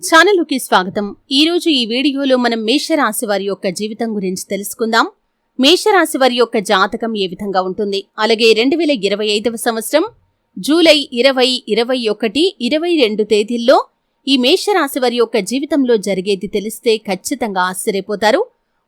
ఛానల్కి స్వాగతం. ఈరోజు ఈ వీడియోలో మనం మేషరాశి వారి యొక్క జీవితం గురించి తెలుసుకుందాం. మేషరాశి వారి యొక్క జాతకం ఏ విధంగా ఉంటుంది? అలాగే రెండు వేల ఇరవై ఐదవ సంవత్సరం జూలై ఇరవై ఇరవై ఒకటి ఇరవై రెండు తేదీల్లో ఈ మేషరాశి వారి యొక్క జీవితంలో జరిగేది తెలిస్తే ఖచ్చితంగా ఆశ్చర్యపోతారు.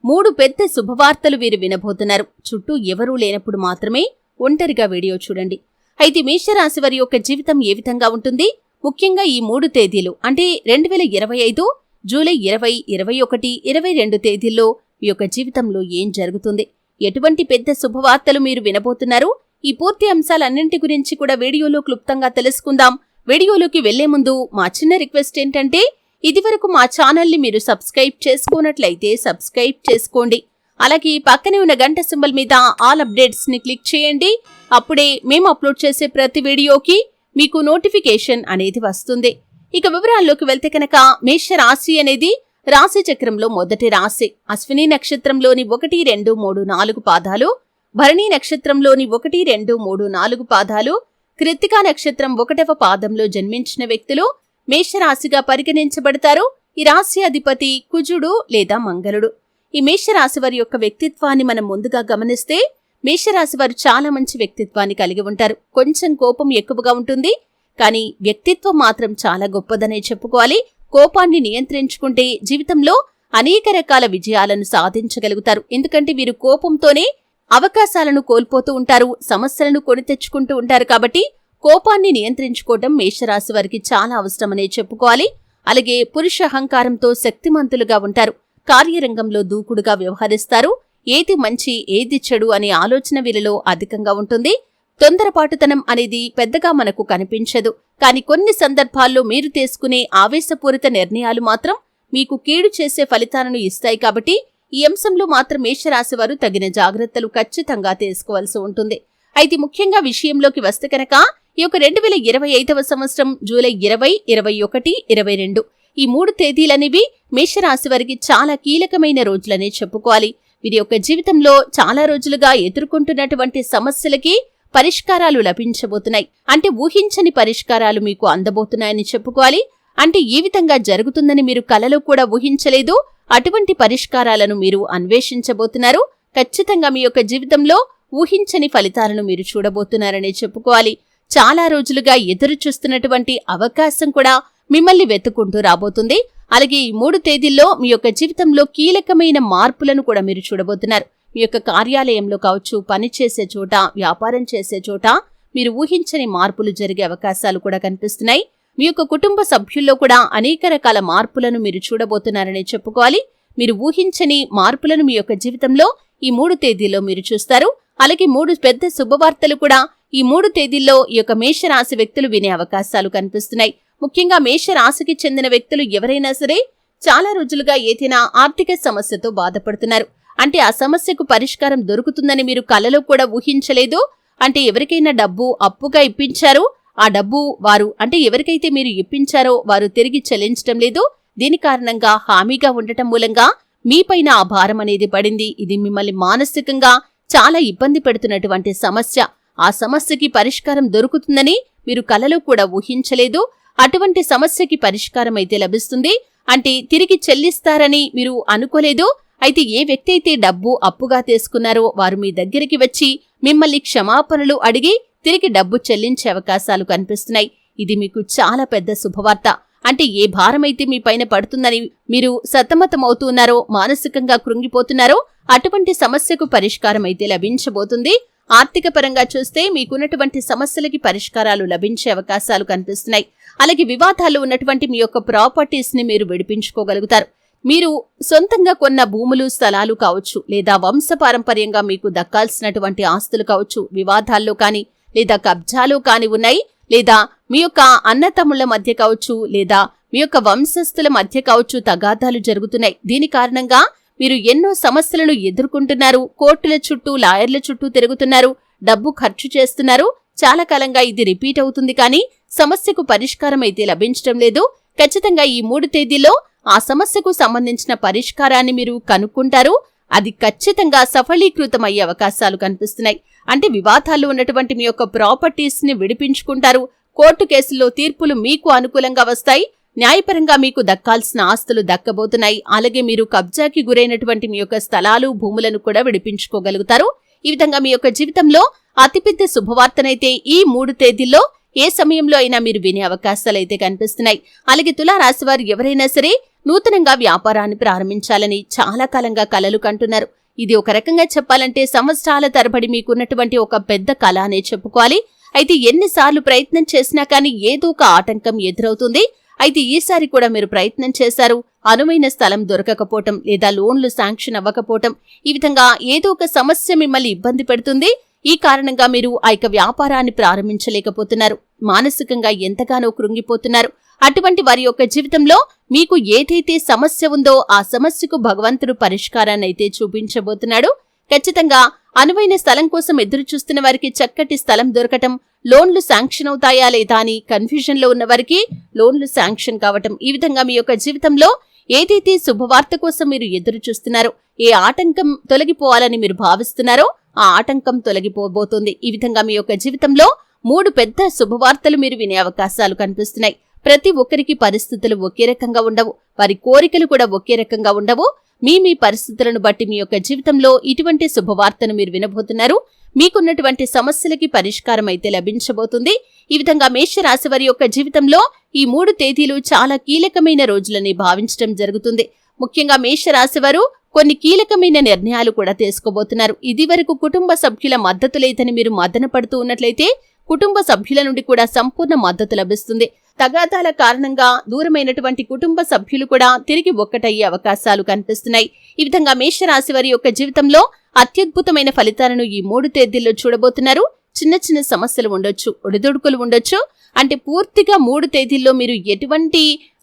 మూడు పెద్ద శుభవార్తలు వీరు వినబోతున్నారు. చుట్టూ ఎవరూ లేనప్పుడు మాత్రమే ఒంటరిగా వీడియో చూడండి. అయితే మేషరాశి వారి యొక్క జీవితం ఏ విధంగా ఉంటుంది? ముఖ్యంగా ఈ మూడు తేదీలు అంటే రెండు వేల ఇరవై ఐదు జూలై ఇరవై ఇరవై ఒకటి ఇరవై రెండు తేదీల్లో మీ యొక్క జీవితంలో ఏం జరుగుతుంది? ఎటువంటి పెద్ద శుభవార్తలు మీరు వినబోతున్నారు? ఈ పూర్తి అంశాలన్నింటి గురించి కూడా వీడియోలో క్లుప్తంగా తెలుసుకుందాం. వీడియోలోకి వెళ్ళే ముందు మా చిన్న రిక్వెస్ట్ ఏంటంటే ఇదివరకు మా ఛానల్ని మీరు సబ్స్క్రైబ్ చేసుకున్నట్లయితే సబ్స్క్రైబ్ చేసుకోండి. అలాగే పక్కనే ఉన్న గంట సింబల్ మీద ఆల్ అప్డేట్స్ని క్లిక్ చేయండి. అప్పుడే మేము అప్లోడ్ చేసే ప్రతి వీడియోకి మీకు నోటిఫికేషన్ అనేది వస్తుంది. ఇక వివరాల్లోకి వెళ్తే కనుక మేష రాశి అనేది రాశి చక్రంలో మొదటి రాశి. అశ్విని నక్షత్రంలోని ఒకటి రెండు మూడు నాలుగు పాదాలు భరణి నక్షత్రంలోని ఒకటి రెండు మూడు నాలుగు పాదాలు కృత్తికా నక్షత్రం ఒకటవ పాదంలో జన్మించిన వ్యక్తులు మేషరాశిగా పరిగణించబడతారు. ఈ రాశి అధిపతి కుజుడు లేదా మంగళుడు. ఈ మేషరాశి వారి యొక్క వ్యక్తిత్వాన్ని మనం ముందుగా గమనిస్తే మేషరాశి వారు చాలా మంచి వ్యక్తిత్వాన్ని కలిగి ఉంటారు. కొంచెం కోపం ఎక్కువగా ఉంటుంది. కానీ వ్యక్తిత్వం మాత్రం చాలా గొప్పదనే చెప్పుకోవాలి. కోపాన్ని నియంత్రించుకుంటే జీవితంలో అనేక రకాల విజయాలను సాధించగలుగుతారు. ఎందుకంటే వీరు కోపంతోనే అవకాశాలను కోల్పోతూ ఉంటారు. సమస్యలను కొని తెచ్చుకుంటూ ఉంటారు కాబట్టి కోపాన్ని నియంత్రించుకోవటం మేషరాశి వారికి చాలా అవసరమనే చెప్పుకోవాలి. అలాగే పురుష అహంకారంతో శక్తిమంతులుగా ఉంటారు. కార్యరంగంలో దూకుడుగా వ్యవహరిస్తారు. ఏది మంచి ఏది చెడు అనే ఆలోచన వీరిలో అధికంగా ఉంటుంది. తొందరపాటుతనం అనేది పెద్దగా మనకు కనిపించదు. కానీ కొన్ని సందర్భాల్లో మీరు తీసుకునే ఆవేశపూరిత నిర్ణయాలు మాత్రం మీకు కీడు చేసే ఫలితాలను ఇస్తాయి కాబట్టి ఈ అంశంలో మాత్రం మేషరాశి వారు తగిన జాగ్రత్తలు ఖచ్చితంగా తీసుకోవాల్సి ఉంటుంది. అయితే ముఖ్యంగా విషయంలోకి వస్తే కనుక ఈ యొక్క రెండు వేల ఇరవై ఐదవ సంవత్సరం జూలై ఇరవై ఇరవై ఒకటి ఇరవై రెండు ఈ మూడు తేదీలనేవి మేషరాశి వారికి చాలా కీలకమైన రోజులనే చెప్పుకోవాలి. వీరి యొక్క జీవితంలో చాలా రోజులుగా ఎదుర్కొంటున్నటువంటి సమస్యలకి పరిష్కారాలు లభించబోతున్నాయి. అంటే ఊహించని పరిష్కారాలు మీకు అందబోతున్నాయని చెప్పుకోవాలి. అంటే ఈ విధంగా జరుగుతుందని మీరు కలలో కూడా ఊహించలేదు. అటువంటి పరిష్కారాలను మీరు అన్వేషించబోతున్నారు. ఖచ్చితంగా మీ యొక్క జీవితంలో ఊహించని ఫలితాలను మీరు చూడబోతున్నారనే చెప్పుకోవాలి. చాలా రోజులుగా ఎదురు చూస్తున్నటువంటి అవకాశం కూడా మిమ్మల్ని వెతుకుంటూ రాబోతుంది. అలాగే ఈ మూడు తేదీల్లో మీ యొక్క జీవితంలో కీలకమైన మార్పులను కూడా మీరు చూడబోతున్నారు. మీ యొక్క కార్యాలయంలో కావచ్చు పని చేసే చోట వ్యాపారం చేసే చోట మీరు ఊహించని మార్పులు జరిగే అవకాశాలు కూడా కనిపిస్తున్నాయి. మీ యొక్క కుటుంబ సభ్యుల్లో కూడా అనేక రకాల మార్పులను మీరు చూడబోతున్నారని చెప్పుకోవాలి. మీరు ఊహించని మార్పులను మీ యొక్క జీవితంలో ఈ మూడు తేదీల్లో మీరు చూస్తారు. అలాగే మూడు పెద్ద శుభవార్తలు కూడా ఈ మూడు తేదీల్లో ఈ యొక్క మేషరాశి వ్యక్తులు వినే అవకాశాలు కనిపిస్తున్నాయి. ముఖ్యంగా మేషరాశికి చెందిన వ్యక్తులు ఎవరైనా సరే చాలా రోజులుగా ఏదైనా ఆర్థిక సమస్యతో బాధపడుతున్నారు. అంటే ఆ సమస్యకు పరిష్కారం దొరుకుతుందని మీరు కలలో కూడా ఊహించలేదు. అంటే ఎవరికైనా డబ్బు అప్పుగా ఇప్పించారు ఆ డబ్బు వారు అంటే ఎవరికైతే మీరు ఇప్పించారో వారు తిరిగి చెల్లించటం లేదు. దీని కారణంగా హామీగా ఉండటం మూలంగా మీపైన ఆ భారం అనేది పడింది. ఇది మిమ్మల్ని మానసికంగా చాలా ఇబ్బంది పెడుతున్నటువంటి సమస్య. ఆ సమస్యకి పరిష్కారం దొరుకుతుందని మీరు కలలో కూడా ఊహించలేదు. అటువంటి సమస్యకి పరిష్కారం అయితే లభిస్తుంది. అంటే తిరిగి చెల్లిస్తారని మీరు అనుకోలేదు. అయితే ఏ వ్యక్తి అయితే డబ్బు అప్పుగా తీసుకున్నారో వారు మీ దగ్గరికి వచ్చి మిమ్మల్ని క్షమాపణలు అడిగి తిరిగి డబ్బు చెల్లించే అవకాశాలు కనిపిస్తున్నాయి. ఇది మీకు చాలా పెద్ద శుభవార్త. అంటే ఏ భారమైతే మీ పైన పడుతుందని మీరు సతమతమవుతున్నారో మానసికంగా కృంగిపోతున్నారో అటువంటి సమస్యకు పరిష్కారం అయితే లభించబోతుంది. ఆర్థిక పరంగా చూస్తే మీకున్నటువంటి సమస్యలకి పరిష్కారాలు లభించే అవకాశాలు కనిపిస్తున్నాయి. అలాగే వివాదాలు ఉన్నటువంటి మీ యొక్క ప్రాపర్టీస్ని మీరు విడిపించుకోగలుగుతారు. మీరు సొంతంగా కొన్న భూములు స్థలాలు కావచ్చు లేదా వంశపారంపర్యంగా మీకు దక్కాల్సినటువంటి ఆస్తులు కావచ్చు వివాదాల్లో కానీ లేదా కబ్జాలు కానీ ఉన్నాయి లేదా మీ యొక్క అన్నతమ్ముళ్ళ మధ్య కావచ్చు లేదా మీ యొక్క వంశస్థుల మధ్య కావచ్చు తగాదాలు జరుగుతున్నాయి. దీని కారణంగా మీరు ఎన్నో సమస్యలను ఎదుర్కొంటున్నారు కోర్టుల చుట్టూ లాయర్ల చుట్టూ తిరుగుతున్నారు డబ్బు ఖర్చు చేస్తున్నారు. చాలా కాలంగా ఇది రిపీట్ అవుతుంది కానీ సమస్యకు పరిష్కారం అయితే లభించడం లేదు. ఖచ్చితంగా ఈ మూడు తేదీల్లో ఆ సమస్యకు సంబంధించిన పరిష్కారాన్ని మీరు కనుక్కుంటారు. అది ఖచ్చితంగా సఫలీకృతమయ్యే అవకాశాలు కనిపిస్తున్నాయి. అంటే వివాదాల్లో ఉన్నటువంటి మీ యొక్క ప్రాపర్టీస్ని విడిపించుకుంటారు. కోర్టు కేసుల్లో తీర్పులు మీకు అనుకూలంగా వస్తాయి. న్యాయపరంగా మీకు దక్కాల్సిన ఆస్తులు దక్కబోతున్నాయి. అలాగే మీరు కబ్జాకి గురైనటువంటి మీ యొక్క స్థలాలు భూములను కూడా విడిపించుకోగలుగుతారు. ఈ విధంగా మీ యొక్క జీవితంలో అతిపెద్ద శుభవార్తనైతే ఈ మూడు తేదీల్లో ఏ సమయంలో అయినా మీరు వినే అవకాశాలు అయితే కనిపిస్తున్నాయి. అలాగే తులారాశి వారు ఎవరైనా సరే నూతనంగా వ్యాపారాన్ని ప్రారంభించాలని చాలా కాలంగా కలలు కంటున్నారు. ఇది ఒక రకంగా చెప్పాలంటే సంవత్సరాల తరబడి మీకున్నటువంటి ఒక పెద్ద కళ అనే చెప్పుకోవాలి. అయితే ఎన్నిసార్లు ప్రయత్నం చేసినా కానీ ఏదో ఒక ఆటంకం ఎదురవుతుంది. అయితే ఈసారి కూడా మీరు ప్రయత్నం చేశారు. అనువైన స్థలం దొరకకపోవటం లేదా లోన్లు శాంక్షన్ అవ్వకపోవటం ఈ విధంగా ఏదో ఒక సమస్య మిమ్మల్ని ఇబ్బంది పెడుతుంది. ఈ కారణంగా మీరు ఆ యొక్క వ్యాపారాన్ని ప్రారంభించలేకపోతున్నారు. మానసికంగా ఎంతగానో కృంగిపోతున్నారు. అటువంటి వారి యొక్క జీవితంలో మీకు ఏదైతే సమస్య ఉందో ఆ సమస్యకు భగవంతుడు పరిష్కారాన్ని అయితే చూపించబోతున్నాడు. ఖచ్చితంగా అనువైన స్థలం కోసం ఎదురు చూస్తున్న వారికి చక్కటి స్థలం దొరకటం లోన్లు శాంక్షన్ అవుతాయా లేదా అని కన్ఫ్యూజన్లో ఉన్న వారికి లోన్లు శాంక్షన్ కావటం ఈ విధంగా మీ యొక్క జీవితంలో ఏదైతే శుభవార్త కోసం మీరు ఎదురు చూస్తున్నారో ఏ ఆటంకం తొలగిపోవాలని మీరు భావిస్తున్నారో ఆ ఆటంకం తొలగిపోబోతోంది. ఈ విధంగా మీ యొక్క జీవితంలో మూడు పెద్ద శుభవార్తలు మీరు వినే అవకాశాలు కనిపిస్తున్నాయి. ప్రతి ఒక్కరికి పరిస్థితులు ఒకే రకంగా ఉండవు. వారి కోరికలు కూడా ఒకే రకంగా ఉండవు. మీ మీ పరిస్థితులను బట్టి మీ యొక్క జీవితంలో ఇటువంటి శుభవార్తను మీరు వినబోతున్నారు. మీకున్నటువంటి సమస్యలకి పరిష్కారం అయితే లభించబోతుంది. ఈ విధంగా మేషరాశి వారి యొక్క జీవితంలో ఈ మూడు తేదీలు చాలా కీలకమైన రోజులని భావించడం జరుగుతుంది. ముఖ్యంగా మేషరాశి వారు కొన్ని కీలకమైన నిర్ణయాలు కూడా తీసుకోబోతున్నారు. ఇది వరకు కుటుంబ సభ్యుల మద్దతు లేదని మీరు మదన పడుతూ ఉన్నట్లయితే కుటుంబ సభ్యుల నుండి కూడా సంపూర్ణ మద్దతు లభిస్తుంది. తగాదాల కారణంగా దూరమైనటువంటి కుటుంబ సభ్యులు కూడా తిరిగి ఒక్కటయ్యే అవకాశాలు కనిపిస్తున్నాయి. ఈ విధంగా మేషరాశి వారి యొక్క జీవితంలో అత్యద్భుతమైన ఫలితాలను ఈ మూడు తేదీల్లో చూడబోతున్నారు. చిన్న చిన్న సమస్యలు ఉండొచ్చు ఒడిదొడుకులు ఉండొచ్చు. అంటే పూర్తిగా మూడు తేదీల్లో మీరు ఎటువంటి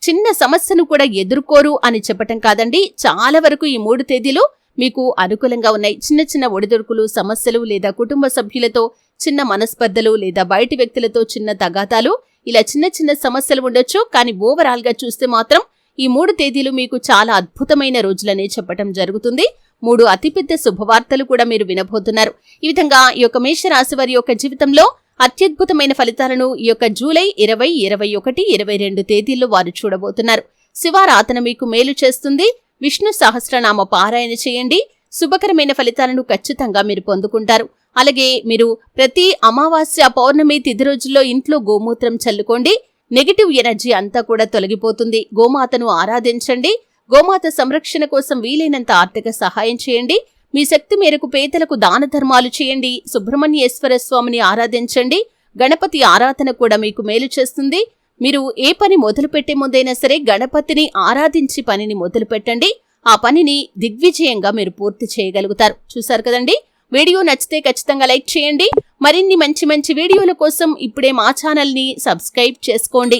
చిన్న సమస్యను కూడా ఎదుర్కోరు అని చెప్పటం కాదండి. చాలా వరకు ఈ మూడు తేదీలు మీకు అనుకూలంగా ఉన్నాయి. చిన్న చిన్న ఒడిదొడుకులు సమస్యలు లేదా కుటుంబ సభ్యులతో చిన్న మనస్పర్ధలు లేదా బయటి వ్యక్తులతో చిన్న తగాదాలు ఇలా చిన్న చిన్న సమస్యలు ఉండొచ్చు. కానీ ఓవరాల్గా చూస్తే మాత్రం ఈ మూడు తేదీలు మీకు చాలా అద్భుతమైన రోజులనే చెప్పటం జరుగుతుంది. మూడు అతిపెద్ద శుభవార్తలు కూడా మీరు వినబోతున్నారు. ఈ విధంగా ఈ యొక్క మేషరాశి వారి యొక్క జీవితంలో అత్యద్భుతమైన ఫలితాలను ఈ యొక్క జూలై ఇరవై ఇరవై ఒకటి ఇరవై రెండు తేదీల్లో వారు చూడబోతున్నారు. శివారాధన మీకు మేలు చేస్తుంది. విష్ణు సహస్రనామ పారాయణ చేయండి. శుభకరమైన ఫలితాలను ఖచ్చితంగా మీరు పొందుకుంటారు. అలాగే మీరు ప్రతి అమావాస్య పౌర్ణమి తిథి రోజుల్లో ఇంట్లో గోమూత్రం చల్లుకోండి. నెగిటివ్ ఎనర్జీ అంతా కూడా తొలగిపోతుంది. గోమాతను ఆరాధించండి. గోమాత సంరక్షణ కోసం వీలైనంత ఆర్థిక సహాయం చేయండి. మీ శక్తి మేరకు పేదలకు దాన ధర్మాలు చేయండి. సుబ్రహ్మణ్యేశ్వర స్వామిని ఆరాధించండి. గణపతి ఆరాధన కూడా మీకు మేలు చేస్తుంది. మీరు ఏ పని మొదలుపెట్టే ముందైనా సరే గణపతిని ఆరాధించి పనిని మొదలు పెట్టండి ఆ పనిని దిగ్విజయంగా మీరు పూర్తి చేయగలుగుతారు. చూసారు కదండి? వీడియో నచ్చితే ఖచ్చితంగా లైక్ చేయండి. మరిన్ని మంచి మంచి వీడియోల కోసం ఇప్పుడే మా ఛానల్ని సబ్స్క్రైబ్ చేసుకోండి.